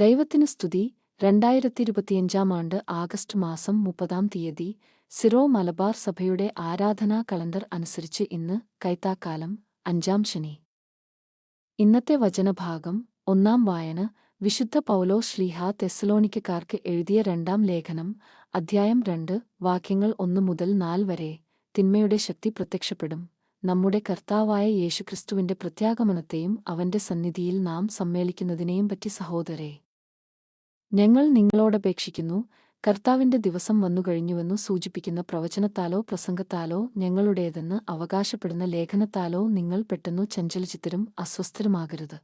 ദൈവത്തിന് സ്തുതി. രണ്ടായിരത്തി ഇരുപത്തിയഞ്ചാം ആണ്ട് ആഗസ്റ്റ് മാസം മുപ്പതാം തീയതി സിറോ മലബാർ സഭയുടെ ആരാധനാ കലണ്ടർ അനുസരിച്ച് ഇന്ന് കൈത്താക്കാലം അഞ്ചാം ശനി. ഇന്നത്തെ വചനഭാഗം ഒന്നാം വായന വിശുദ്ധ പൗലോ ശ്രീഹ തെസ്സലോണിക്കക്കാർക്ക് എഴുതിയ രണ്ടാം ലേഖനം അധ്യായം രണ്ട് വാക്യങ്ങൾ ഒന്ന് മുതൽ നാല് വരെ തിന്മയുടെ ശക്തി പ്രത്യക്ഷപ്പെടും. നമ്മുടെ കർത്താവായ യേശുക്രിസ്തുവിന്റെ പ്രത്യാഗമനത്തെയും അവന്റെ സന്നിധിയിൽ നാം സമ്മേളിക്കുന്നതിനെയും പറ്റി സഹോദരേ ഞങ്ങൾ നിങ്ങളോടപേക്ഷിക്കുന്നു. കർത്താവിന്റെ ദിവസം വന്നുകഴിഞ്ഞുവെന്നു സൂചിപ്പിക്കുന്ന പ്രവചനത്താലോ പ്രസംഗത്താലോ ഞങ്ങളുടേതെന്ന് അവകാശപ്പെടുന്ന ലേഖനത്താലോ നിങ്ങൾ പെട്ടെന്നു ചഞ്ചലചിത്തരും അസ്വസ്ഥരുമാകരുത്.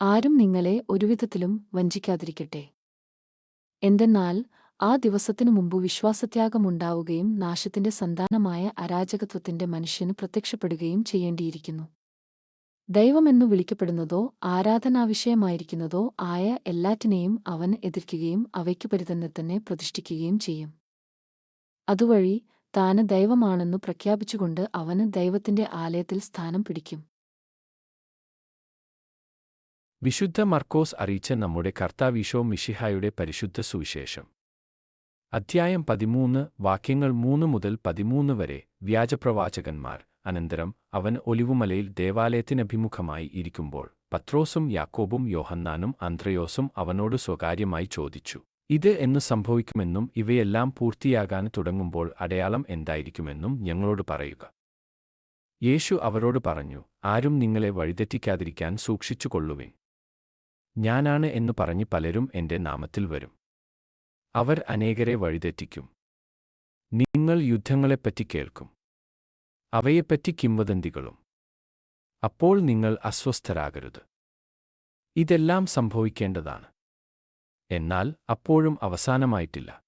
ആരും നിങ്ങളെ ഒരുവിധത്തിലും വഞ്ചിക്കാതിരിക്കട്ടെ. എന്തെന്നാൽ ആ ദിവസത്തിനു മുമ്പ് വിശ്വാസത്യാഗമുണ്ടാവുകയും നാശത്തിന്റെ സന്താനമായ അരാജകത്വത്തിന്റെ മനുഷ്യന് പ്രത്യക്ഷപ്പെടുകയും ചെയ്യേണ്ടിയിരിക്കുന്നു. ദൈവമെന്നു വിളിക്കപ്പെടുന്നതോ ആരാധനാവിഷയമായിരിക്കുന്നതോ ആയ എല്ലാറ്റിനെയും അവൻ എതിർക്കുകയും അവയ്ക്കു പരിതന്നെ തന്നെ പ്രതിഷ്ഠിക്കുകയും ചെയ്യും. അതുവഴി താന് ദൈവമാണെന്നു പ്രഖ്യാപിച്ചുകൊണ്ട് അവന് ദൈവത്തിന്റെ ആലയത്തിൽ സ്ഥാനം പിടിക്കും. വിശുദ്ധ മർക്കോസ് അറിയിച്ച നമ്മുടെ കർത്താവീശോ മിഷിഹായുടെ പരിശുദ്ധ സുവിശേഷം. അധ്യായം പതിമൂന്ന് വാക്യങ്ങൾ മൂന്ന് മുതൽ പതിമൂന്ന് വരെ വ്യാജപ്രവാചകന്മാർ. അനന്തരം അവൻ ഒലിവുമലയിൽ ദേവാലയത്തിനഭിമുഖമായി ഇരിക്കുമ്പോൾ പത്രോസും യാക്കോബും യോഹന്നാനും അന്ത്രയോസും അവനോട് സ്വകാര്യമായി ചോദിച്ചു ഇത് എന്ന് സംഭവിക്കുമെന്നും ഇവയെല്ലാം പൂർത്തിയാകാൻ തുടങ്ങുമ്പോൾ അടയാളം എന്തായിരിക്കുമെന്നും ഞങ്ങളോട് പറയുക. യേശു അവരോട് പറഞ്ഞു ആരും നിങ്ങളെ വഴിതെറ്റിക്കാതിരിക്കാൻ സൂക്ഷിച്ചുകൊള്ളുവിൻ. ഞാനാണ് എന്ന് പറഞ്ഞ് പലരും എന്റെ നാമത്തിൽ വരും. അവർ അനേകരെ വഴിതെറ്റിക്കും. നിങ്ങൾ യുദ്ധങ്ങളെപ്പറ്റി കേൾക്കും. അവയെപ്പറ്റി കിംവദന്തികളും. അപ്പോൾ നിങ്ങൾ അസ്വസ്ഥരാകരുത്. ഇതെല്ലാം സംഭവിക്കേണ്ടതാണ്. എന്നാൽ അപ്പോഴും അവസാനമായിട്ടില്ല.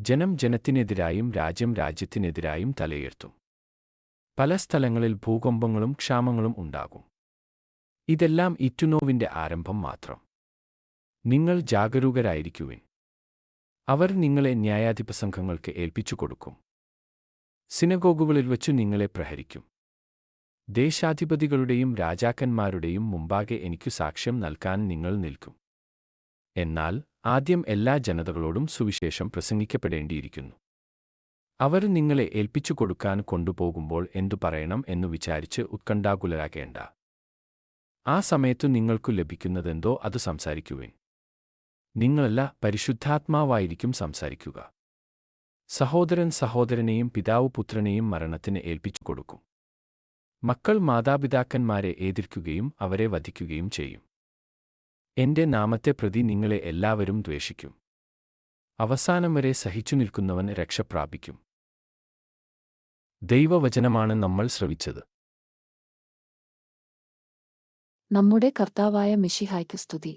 ജനം ജനത്തിനെതിരായും രാജ്യം രാജ്യത്തിനെതിരായും തലയുയർത്തും. പല സ്ഥലങ്ങളിൽ ഭൂകമ്പങ്ങളും ക്ഷാമങ്ങളും ഉണ്ടാകും. ഇതെല്ലാം ഇറ്റുനോവിന്റെ ആരംഭം മാത്രം. നിങ്ങൾ ജാഗരൂകരായിരിക്കുവിൻ. അവർ നിങ്ങളെ ന്യായാധിപസംഘങ്ങൾക്ക് ഏൽപ്പിച്ചു കൊടുക്കും സിനഗോഗുകളിൽ വച്ചു നിങ്ങളെ പ്രഹരിക്കും. ദേശാധിപതികളുടെയും രാജാക്കന്മാരുടെയും മുമ്പാകെ എനിക്കു സാക്ഷ്യം നൽകാൻ നിങ്ങൾ നിൽക്കും. എന്നാൽ ആദ്യം എല്ലാ ജനതകളോടും സുവിശേഷം പ്രസംഗിക്കപ്പെടേണ്ടിയിരിക്കുന്നു. അവർ നിങ്ങളെ ഏൽപ്പിച്ചു കൊടുക്കാൻ കൊണ്ടുപോകുമ്പോൾ എന്തു പറയണം എന്നു വിചാരിച്ച് ഉത്കണ്ഠാകുലരാകേണ്ട. ആ സമയത്തു നിങ്ങൾക്കു ലഭിക്കുന്നതെന്തോ അത് സംസാരിക്കുവേൻ. നിങ്ങളല്ല പരിശുദ്ധാത്മാവായിരിക്കും സംസാരിക്കുക. സഹോദരൻ സഹോദരനെയും പിതാവ് പുത്രനെയും മരണത്തിന് ഏൽപ്പിച്ചു കൊടുക്കും. മക്കൾ മാതാപിതാക്കന്മാരെ എതിർക്കുകയും അവരെ വധിക്കുകയും ചെയ്യും. എന്റെ നാമത്തെ പ്രതി നിങ്ങളെ എല്ലാവരും ദ്വേഷിക്കും. അവസാനം വരെ സഹിച്ചു നിൽക്കുന്നവൻ രക്ഷപ്രാപിക്കും ദൈവവചനമാണ് നമ്മൾ ശ്രവിച്ചത്. നമ്മുടെ കർത്താവായ മിഷിഹായ്ക്ക് സ്തുതി.